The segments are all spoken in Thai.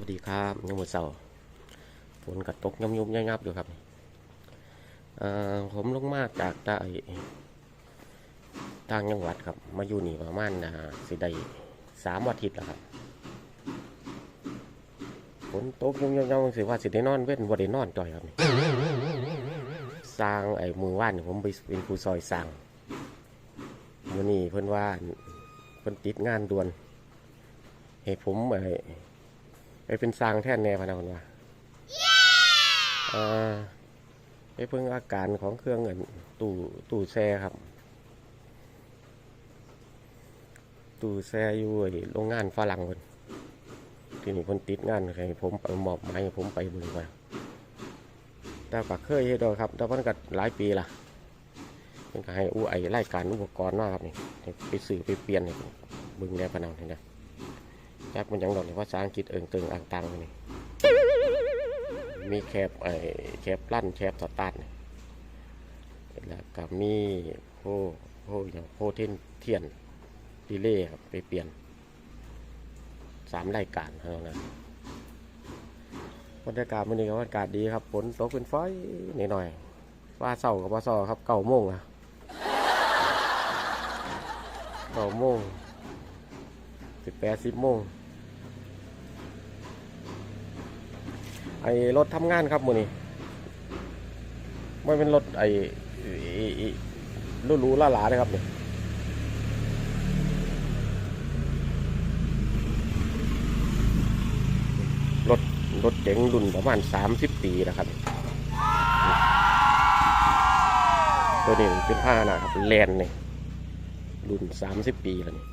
วัสดีครับยมือเสาฝนกระตกยำยุบยับอยู่ครับผมลงมาจากใต้ต่างจังหวัดครับ มาอยู่นี่ประมาณอ่าสิได้สามอาทิตย์แล้วครับฝนตกยำยุบยับสิว่าสิได้นอนเว้นบ่ได้นอนจ่อยครับสร้างไอ้มือว่านผมไปเป็นผู้ซอยสร้างมือนี้เพิ่อนว่าเพิ่อนติดงานด่วนให้ผมไอ้ ไปเป็นสร้างแท่นแน่พะนะคนว่าอ่าไปเพิ่งอาการของเครื่องเงินตู้ตู้แช่ครับ ตู้แช่อยู่ไอโรงงานฝรั่งคนที่นี่คนติดงานให้ผมไปมอบหมายให้ผมไปบึงมาแต่ก็เคยเฮ็ดดอกครับ แต่มันก็หลายปีละมันก็ให้อู้ไอ้รายการอุปกรณ์มาครับนี่ไปซื้อไปเปลี่ยนให้บึงแนวพะนังนี่นะ จักมันยังดอกในภาษาอังกฤษเอิงเติงอ่างตังนี่มีแคบไอแคบลั่นแคบสตาร์ทนี่แล้วก็มีโพโพอย่างโพเทนเทียนดีเล่ครับไปเปลี่ยนสามรายการเท่านั้นบรรยากาศมันนี้ก็บรรยากาศดีครับฝนตกเป็นฝอยนิดหน่อยว่าเศร้ากับว่าซอครับเก้าโมงอะเก้าโมง สิบแปดสิบโมงไอ้รถทำงานครับมือนี้ไม่เป็นรถไอ้รูรูๆล่าหลาเลยครับเนี่ยรถรถเก๋งรุ่นประมาณสามสิบปีนะครับ ตัวนี้เป็นผ้านะครับแลนเนี่ยรุ่นสามสิบปีแล้วนี่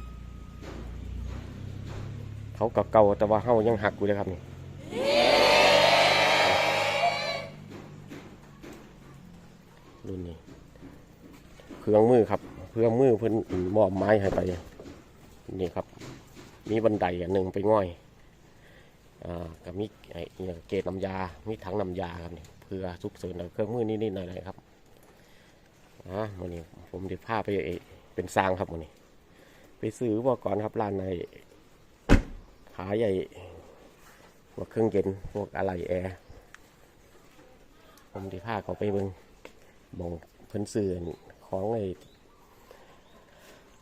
เขาก็เก่าแต่ว่าเฮายังหักอยู่เลยครับนี่รุ่นนี้เครื่องมือครับเครื่องมือเพิ่นมอบไม้ให้ไปนี่ครับ มีบันไดอันหนึ่งไปง่อยอ่ากับมีอ้อิหยังเกตน้ำยา มีถังน้ำยาครับนี่เพื่อสุกเสริญเครื่องมือนิดๆหน่อยๆครับอ่าวันนี้ผมเดี๋ยวพาไปเป็นสร้างครับวันนี้ ไปซื้ออุปกรณ์ครับร้านใน ขายใหญ่พวกเครื่องเย็นพวกอะไรแอร์ ผมที่พาเขาไปเบิงมองเพิ่นซื้อของไอ้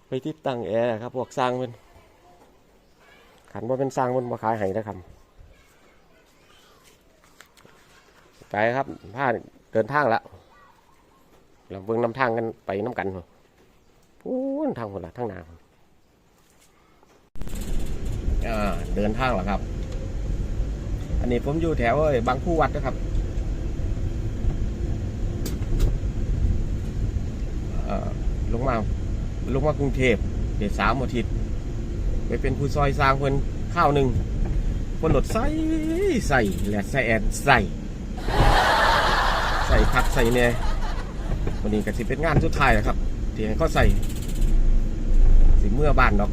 ไปติดตั้งแอร์ครับ พวกสร้างเพิ่นขันว่าเป็นสร้างเพิ่นมาขายให้นะครับไปครับพาเดินทางละเราเบิ่งนำทางกันไปน้ำกันพูนทางคนละทางหนาพุ่นอ่า เดินทางเหรอครับ อันนี้ผมอยู่แถวบางคู่วัดนะครับลงมาลงมากรุงเทพเดี๋ยวสามอาทิตย์ไปเป็นผู้ซอยสร้างเพิ่นข้าวหนึ่งคนหลดใส่ใส่และใส่แอนใส่ใส่ผักใส่เนี่ยวันนี้ก็สิเป็นงานสุดท้ายแล้วครับที่ให้เขาใส่สิเมื่อบ้านดอก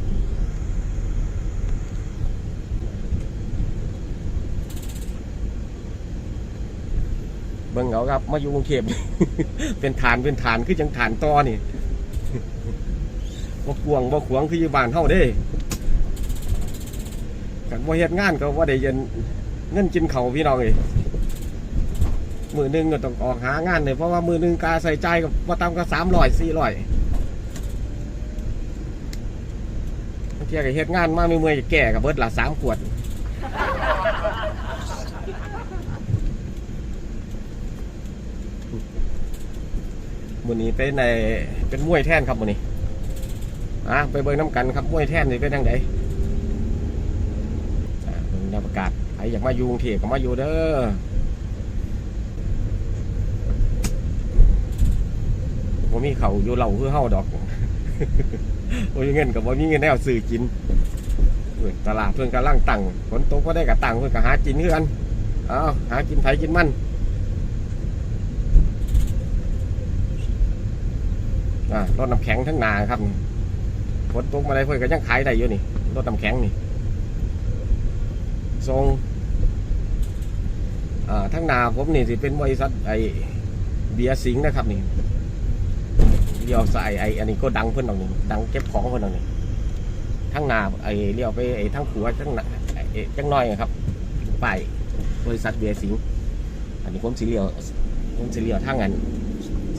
เบิ่งเอาครับมาอยู่กรุงเทพเป็นฐานเป็นฐานคือจังฐานต่อนี่บ่กวงบ่ขวงคืออยู่บ้านเฮาเด้กันบ่เฮ็ดงานก็บ่ได้เย็นเงินกินเขาพี่น้องเอ้ยมือหนึงก็ต้องออกหางานเลยเพราะว่ามือหนึงกาใส่ใจกับบ่าต่ำก็300 400บางเที่ยก็เฮ็ดงานมาเมื่อยๆจะแก่กับเบิดละ3ขวด มือนี้เป็นในเป็นมวยแท่นครับมือนี้อะไปเบิ่งน้ำกันครับมวยแท่นนี่เป็นยังไงอะเบิ่งบรรยากาศใครอยากมาอยู่กรุงเทพก็มาอยู่เด้อผมมีเขาอยู่เหล่าคือเฮาดอกโอ้ยเงินกับว่ามีเงินแนวซื้อกินตลาดเพิ่อนกำลังตั้งฝนตกก็ได้กับตังเพิ่อนก็หากินคือกันเอาหากินไผกินมัน อ่า รถน้ำแข็งทั้งนาครับฝนตกมาได้เพื่อนก็ยังขายได้อยู่นี่รถน้ำแข็งนี่ทรงอ่าทั้งนาผมนี่สิเป็นบริษัทไอเบียสิงนะครับนี่เลี้ยวใส่ไออันนี้ก็ดังเพื่อนตรงนี้ดังเก็บของเพื่อนตรงนี้ทั้งนาไอเลี้ยวไปไอทั้งขัวทั้งไอ้จังน้อยครับไปบริษัทเบียสิงอันนี้ผมสีเหลียวผมสีเหลียวทางกัน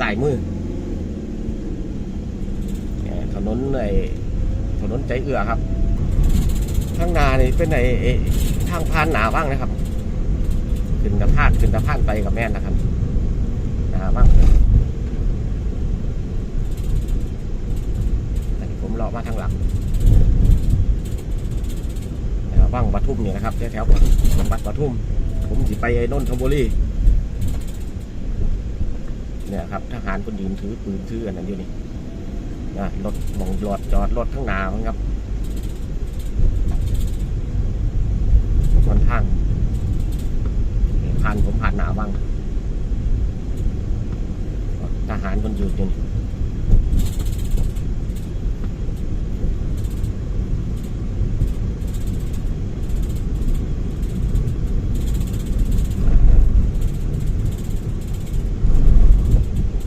สายมือ ถนนไอ้ถนนใจเอื้อครับข้างหน้านี่เป็นไอ้ไอ้ทางพานหนาบ้างนะครับ ขึ้นตะพานขึ้นตะพานไปกับแม่นนะครับหนาบ้างนี่ผมเลาะมาทางหลังวบ้างปทุมเนี่ยนะครับแถวๆบัดปทุม ผมสิไปไอ้นนทบุรีเนี่ยครับทหารคนยืนถือปืนถืออันนั้นอยู่นี่ นะรถมองจอดจอดรถข้างหน้าครับค่อนข้างผ่านผมผ่านหนาบ้างทหารคนยืนอยู่นี่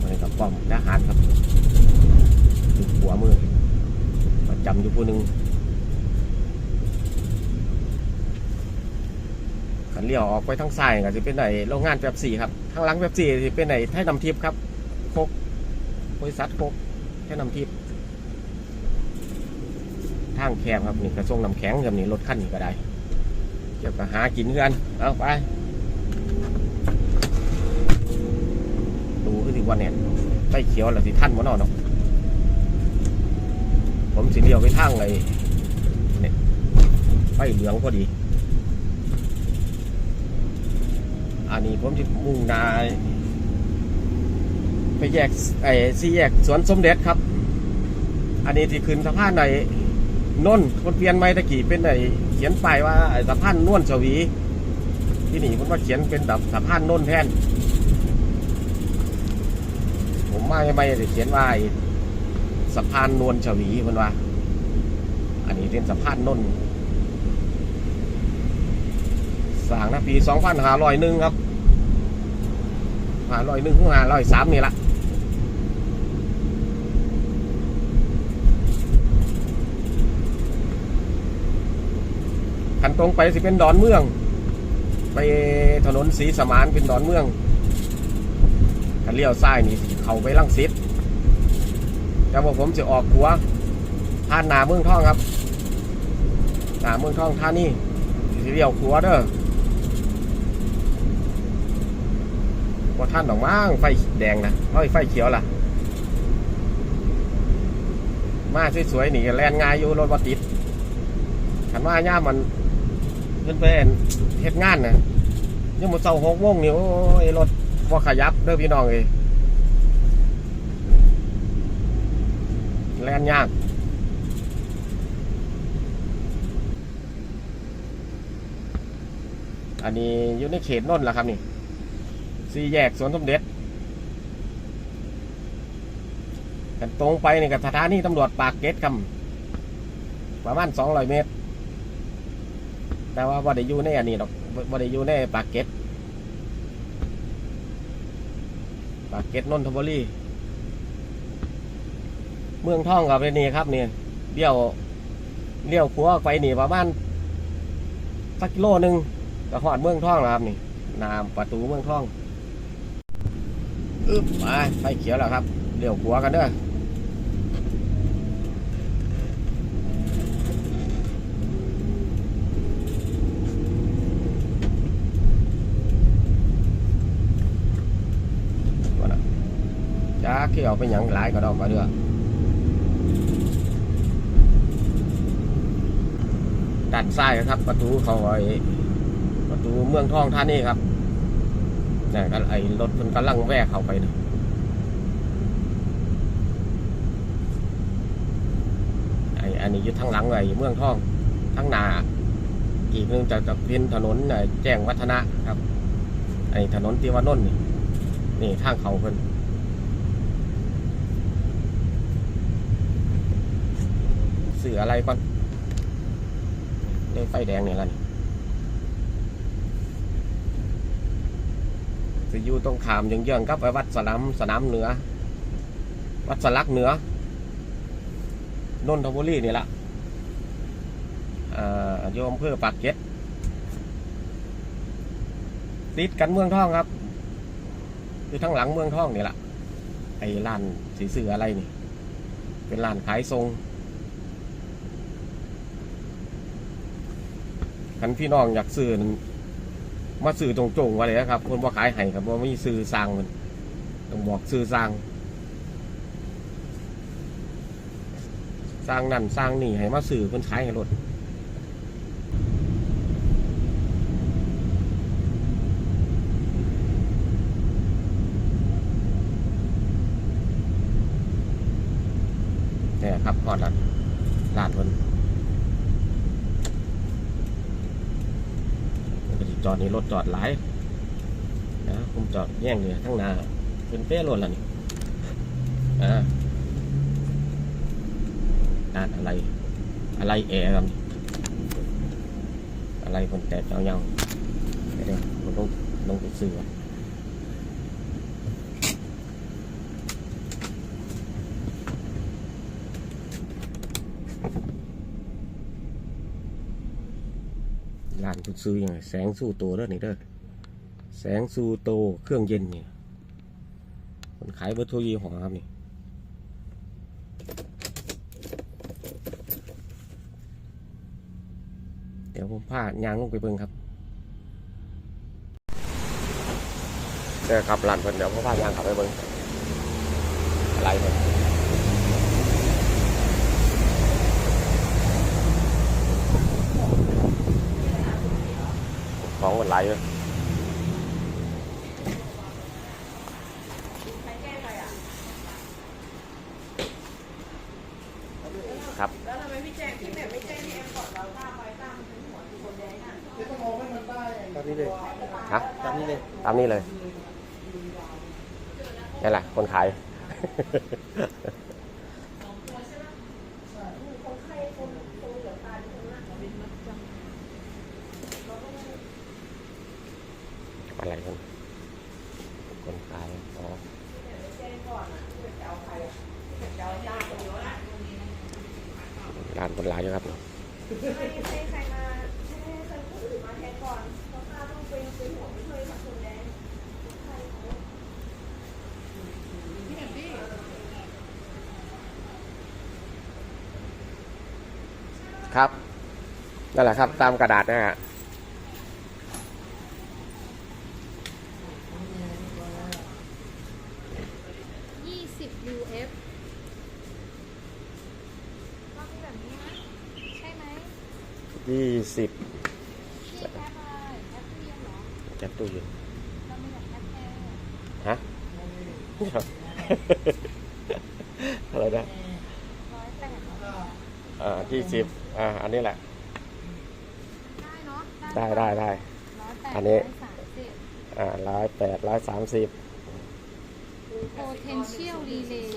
อะไรกับป้อมทหารครับอยู่หัวมือประจำอยู่ผู้หนึ่งขันเลี้ยวออกไปทางซ้ายก็จะเป็นไหนโรงงานแป๊บซี่ครับทางหลังแป๊บซี่จะเป็นไหนไทยนำทิพย์ครับโคกบริษัทโคกไทยนำทิพย์ทางแคบครับนี่กระทรวงน้ำแข็งกับนี่รถขั้นนี้ก็ได้เกี่ยวกับหากินกันเอาไปดูคือสิวันเนี่ยไฟเขียวแล้วสิท่านวะเนาะเนาะ ผมสิเดียวไปทางไอ้เนี่ยไฟเหลืองพอดี อันนี้ผมจะมุ่งนาไปแยกไอ้สี่แยกสวนสมเด็จครับ อันนี้ที่ขึ้นสะพานในนนท์คนเปลี่ยนไม่ตะกี้เป็นไอ้เขียนป้ายว่าสะพานนวลชวี ที่นี่ผมว่าเขียนเป็นแบบสะพานนนแทน ผมไม่ไม่ได้เขียนว่าไอ้ สะพานนวลชวีมันว่า อันนี้เป็นสะพานนนสร้างนะปีสองพันห้าร้อยหนึ่งครับห้าร้อยหนึ่งถึงห้าร้อยสามนี่ละขันตรงไปสิเป็นดอนเมือง ไปถนนศรีสมานเป็นดอนเมืองถ้าเลี้ยวซ้ายนี่เข้าไปลังสิต แต่ว่าผมจะออกขัวผ่านหนาเมืองท่องครับหนาเมืองท่องท่านี่สิเลี้ยวขัวเด้อว่าท่านดอกมั้งไฟแดงนะเอ้ยไฟเขียวล่ะ มาสวยๆนี่แลนง่ายอยู่รถบัติดขันว่าย่ามันขึ้นไปเฮ็ดงานนะยังหมดเสาหกโมงนี่โอ้ยรถว่าขยับเด้อพี่น้องเอ้ แล่นยากอันนี้อยู่ในเขตนนท์แหละครับนี่สี่แยกสวนสมเด็จกันตรงไปนี่กับสถานีตำรวจปากเกร็ดครับประมาณสองร้อยเมตร แต่ว่าบ่ได้อยู่ในอันนี้หรอกบ่ได้อยู่ในปากเกร็ดปากเกร็ดนนทบุรี เมืองท่องกับเป็นนี่ครับนี่เลี้ยวเลี้ยวขัวไปนี่ประมาณสักกิโลหนึ่งก็หอดเมืองท่องแล้วครับนี่นามประตูเมืองท่องอึ๊บไปไฟเขียวแล้วครับเลี้ยวขัวกันเด้อว่าน่ะจ้าเขี่ยวไปหยังหลายก็ดอกมาเด้อ ด้านซ้ายครับ ประตูเขาไอ้ประตูเมืองทองท่านี่ครับเนี่ยก็ไอ้รถมันกำลังแวกเข้าไปนะไอ้อันนี้อยู่ทางหลังไอ้เมืองทองทางหนาอีกหนึงจะจะเป็นถนนเอ่อแจ้งวัฒนะครับไอ้ถนนติวานนท์นี่นี่ทางเขาเพิ่นสื่ออะไรก่อน ได้ไฟแดงเนี่ยละนี่จะอยู่ตรงขามเยื้องๆกับไอ้วัดสนามสนามเหนือ วัดสลักเหนือนนทบุรีนี่ละโยมเพื่อปากเก็ตติดกันเมืองท่องครับคือทั้งหลังเมืองท่องนี่แหละไอ้ร้านสีเสืออะไรนี่ เป็นร้านขายทรง คันพี่น้องอยากซื้อนั้นมาซื้อตรงๆว่าเลยนะครับคนว่าขายให้ครับว่ามีซื้อสร้างมันต้องบอกซื้อสร้างสร้างนั่นสร้างนี่ให้มาซื้อคนขายให้รถเนี่ยครับพอดละลาดมันมันก็สิจอ ดนี่รถจอดหลายนะผมจอดแย่งเลยทั้งนาเป็นเป้รถแล้วนี่อ่าด้านอะไร อะไรแอร์กันอะไรคนแตกเงาๆเดี๋ยวผมต้องลงไปซื้อ ร้านคุณซื้อยังไงแสงสู้โตเด้อนี่เด้อแสงสู้โตเครื่องเย็นเนี่ยคนขายเบอร์โทรยี่ห้อครับนี่เดี๋ยวผมพายางลงไปเบิ่งครับเด้อครับร้านเพิ่นเดี๋ยวผมพายางขับไปเบิ่งอะไรเพิ่นของ มันไหลายเลยครับแล้วทำไมพี่แจ้งพี่แบบไม่แจ้งที่แอมก่อนเราตั้งไว้ตั้งเป็นหัวที่คนแดงน่ะตามนี้เลยฮะตามนี้เลยตามนี้เลยนี่แหละคนขาย คนไข้คนคนเหลือตายคนนั้นเป็นมัดจำ อะไรคนคนขายอ๋อ แจ้งก่อนอะที่เป็นเจ้าใครอะที่เป็นเจ้าญาติคนเดียวละ ร้านคนหลายอยู่ครับ ให้ให้ใครมาให้ให้ใครคนอื่นมาแทนก่อนเพราะข้าต้องเป็นเป็นหัวไม่เคยมาคนแดงคนไข้เขาพี่แบบพี่ ครับนั่นแหละครับ ตามกระดาษนะฮะยี่สิบ UF รอบนี้แบบนี้นะใช่ไหมยี่สิบพี่แคปอะไรแคปทุเรียนเหรอจับตู้เย็นเราไม่อยากแคปแค่ฮะ อะไรนะร้อยแปดเหรออ่ายี่สิบ อ่า อันนี้แหละ ได้เนาะได้ได้ได้ ร้อยแปดอันนี้ ร้อยสามสิบ อ่าร้อยแปดร้อยสามสิบ potential relay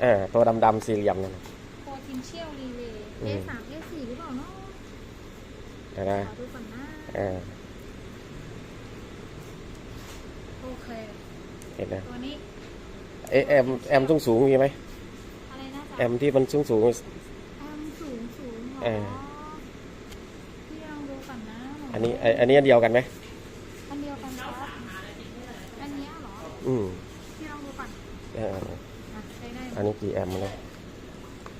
เออตัวดำๆสี่เหลี่ยมนั่นน่ะ potential relay อื A ม สาม A สี่หรือเปล่าเนาะเดี๋ยวนะขอดูก่อนนะเออโอเค เห็นนะตัวนี้ เอะแอมแอมสูงสูงๆมีไหมอะไรนะแอจ๊ะมที่มันสูงสูงแอมสูงสูง เหรเอออพี่ลองดูก่อนนะอันนี้ไอ้อันนี้อันเดียวกันไหมอันเดียวกันครับอันเนี้ยเหรออืมพี่ลองดูก่อนเอออะใช้ได้ไหมอันนี้กี่แอมป์เลย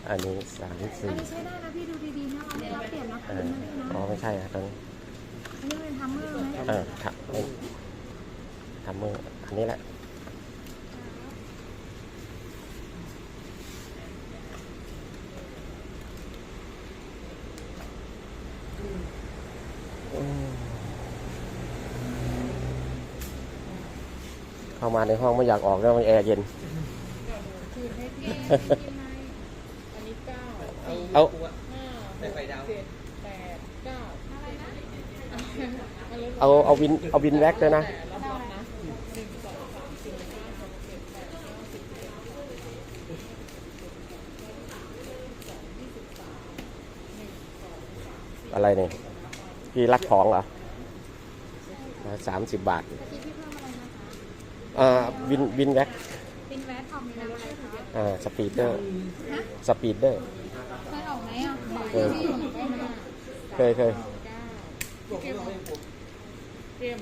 อันนี้สามอัสี่นนี้ใช้ได้นะพี่ดูดีๆนะเราไม่รับเปลี่ยนรับเอคืนอนะพี่นะอ๋อไม่ใช่อะตอนนี้อันนี้เป็นทัมเมอร์ไหมเออทำเอ้ยทำมืออันนี้แหละอืมเข้า มาในห้องไม่อยากออกแล้วมันแอร์เย็น คือให้พี่กินไหมอันนี้เก้าเอา ห้าได้ไฟดาวเจ็ดแปดเก้าอะไรนะอันนี้เอาเอาวินเอาวินแว็กด้วยนะ แต่รอบๆนะหนึ่งสองสามสี่ห้าหกเจ็ดแปดเก้าสิบสิบเอ็ดสิบสองยี่สิบสามหนึ่งสองสามสี่อะไรเนี่ยพี่รักของเหรอสามสิบบาทตะกี้พี่เพิ่ม อะไรนะคะอ่าวินวินแว็กเป็นแวดทอมเป็นอะไรคะอ่าสปีดเดอร์ฮะสปีดเดอร์ เคยออกไหมอะบอกเคยพี่ได้ไหมอะเคยเคยเก้าเกมเกม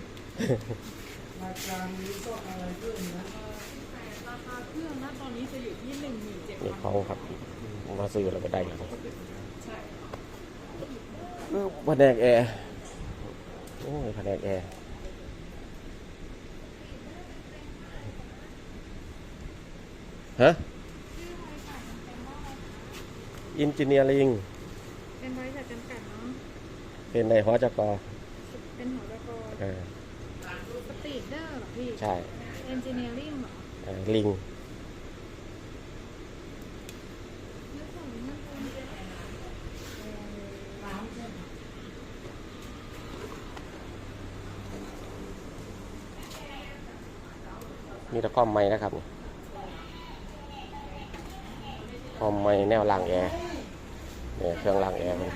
รายการนี้ก็อะไรเพิ่มนะราคาเครื่องนะตอนนี้จะอยู่ที่หนึ่งหมื่นเจ็ดนี่พันเขาครับ มาซื้อแล้วก็ได้แล้วใช่แผนกแอร์โอ้ยแผนกแอร์ ฮะอินจิเนียริงเป็นบริษัทจำกัดเนาะเป็นในหอจกเป็นหัวตะกอเออสปีดเดอร์เหรอพี่ใช่เอนจิเนียริ่งเหรอเออลิงนึกถึงมันเป็นร้านใช่ไหมมีแต่คอมไม้นะครับนี่ คอมไม้แนวล่างแอร์เนี่ยเครื่องล่างแอร์มัน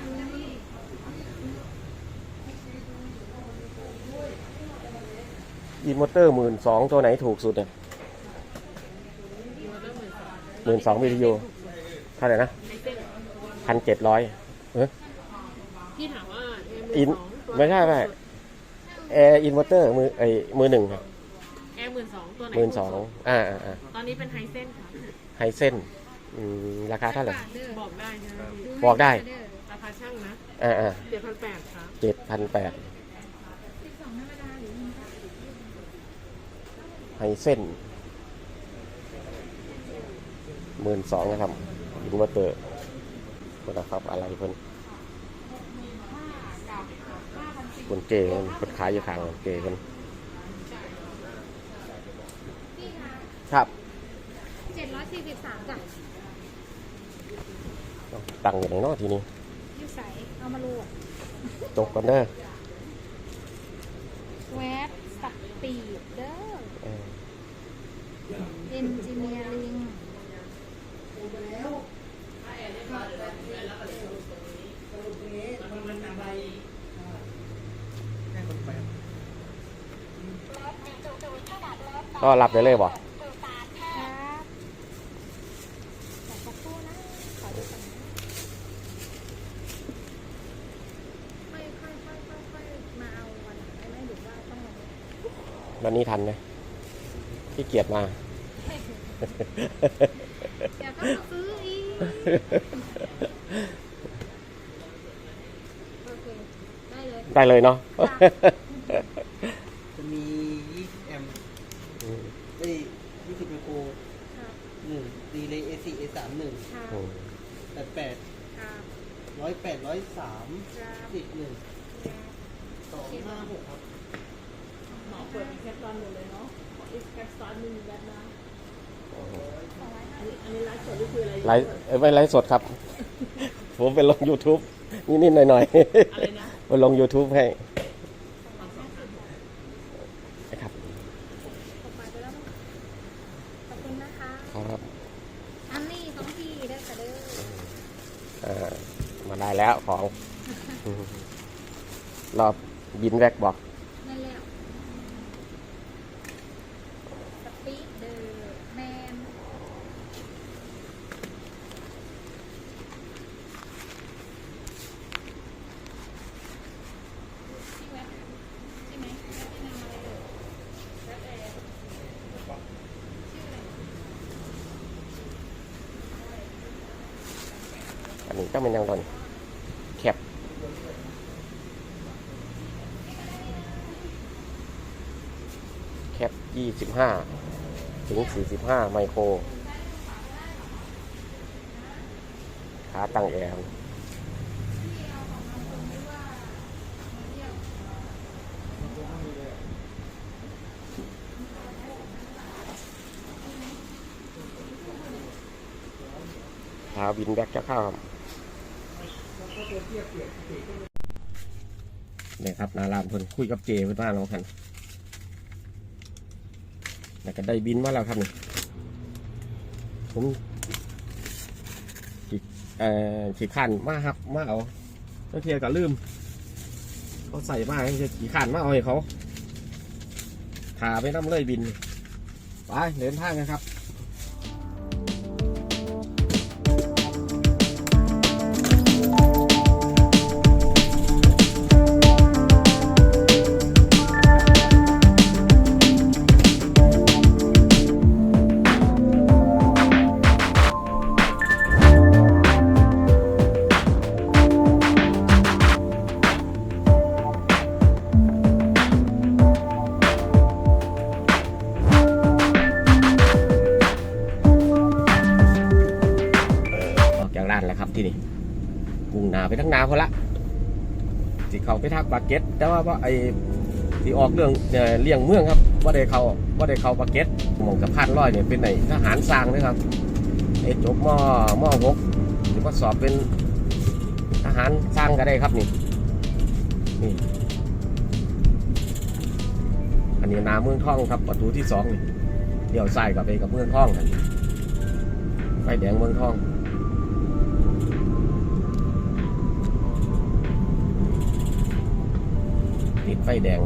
อินมอเตอร์หมื่นสองตัวไหนถูกสุดเนี่ยหมื่นสองวิทยุเท่าไหร่นะพันเจ็ดร้อยเออพี่ถามว่าอินไม่ใช่ไม่แอร์อินเวอร์เตอร์มือไอมือหนึ่งครับแอร์หมื่นสองตัวไหนหมื่นสองอ่าอ่าอ่าตอนนี้เป็นไฮเซนค่ะไฮเส้น อืมราคาเท่าไหร่ บอกได้ใช่ไหมพี่บอกได้ ราคาช่างนะอ่าอ่าเจ็ดพันแปดค่ะเจ็ดพันแปดสิบสองธรรมดาหรือไฮเส้นหมื่นสองนะครับอินเวอร์เตอร์นะครับอะไรเพิ่นคนเก๋เพิ่นคนขายอยู่ข้างเก๋เพิ่นครับเจ็ดร้อยสี่สิบสามจ้ะ ตังค์อยู่ในเนอกทีนี้ยูใสเอามาโหลดจบกันเด้อเวบสปีดเดอร์เออเอนจิเนียริงแค่คนแปดก็รับได้เลยบ่ ครับแต่สักครู่นะ ขอดูก่อนนะค่อยค่อยค่อยค่อยค่อยมาเอาวันหลังได้ไหมหรือว่าต้องรอ วันนี้ทันไหมขี้เกียจมา เดี๋ยวก็มาซื้ออีกโอเคได้เลยได้เลยเนาะ จะมี20แอมป์เอ้ย20ไมโครครับหนึ่งดีเลย A4 A3 หนึ่งครับอืมแปดแปดครับร้อยแปดร้อยสามครับสิบหนึ่งสองห้าหกครับ หมอเปิดเป็นแคปตอนหมดเลยเนาะขออีกแคปตอนหนึ่งแบบนะอันนี้อันนี้ไลฟ์สดหรือคืออะไรไลฟ์เอ้ยไม่ไลฟ์สดครับ ผมไปลง YouTube นิดๆหน่อยอะไรนะๆไปลง YouTube ให้นะครับขอบคุณไปแล้วเนอะขอบคุณนะคะ ครับอันนี้ของพี่ได้ค่ะเด้ออ่ามาได้แล้วของ รอบบินแวกบอก นั่นแล้วสปีดเดอร์แมนชื่อเว็บใช่ไหมเว็บแนะนำอะไรเอ่ยเว็บอะไรชื่ออะไร อันนี้ต้องเป็นยังไงแคปแคปยี่สิบห้าถึงสี่สิบห้าไมโครขาตั้งแอร์ขาบินแบ็กจะเข้าครับเนี่ยครับนาลามเพิ่นคุยกับเจเพิ่นว่าเราคันแล้วก็ได้บินมาแล้วครับนี่ผมขีเอ่อขี่ขันมาครับมาเอาเจ้าเทียก็ลืมเขาใส่มาให้ขี่ขันมาเอาให้เขาพาไปน้ำเลยบินไปเดินทางกันครับ ที่นี่กรุงนาวิทั้งนาคนละสิเขาไปทางปากเก็ตแต่ว่าว่าไอ้ที่ออกเรื่องเรียเลี่ยงเมืองครับ ว่าได้เขาว่าได้เขาปากเก็ตหมองสะพานลอยเนี่ยเป็นไหนทหารสร้างนะครับไอ้จบมอมอหกหรือว่าสอบเป็นทหารสร้างก็ได้ครับนี่นี่อันนี้นาเมืองท่องครับประตูที่สองนี่เดี๋ยวใส่กับไปกับเมืองท่องกันไฟแดงเมืองท่อง ไฟแดง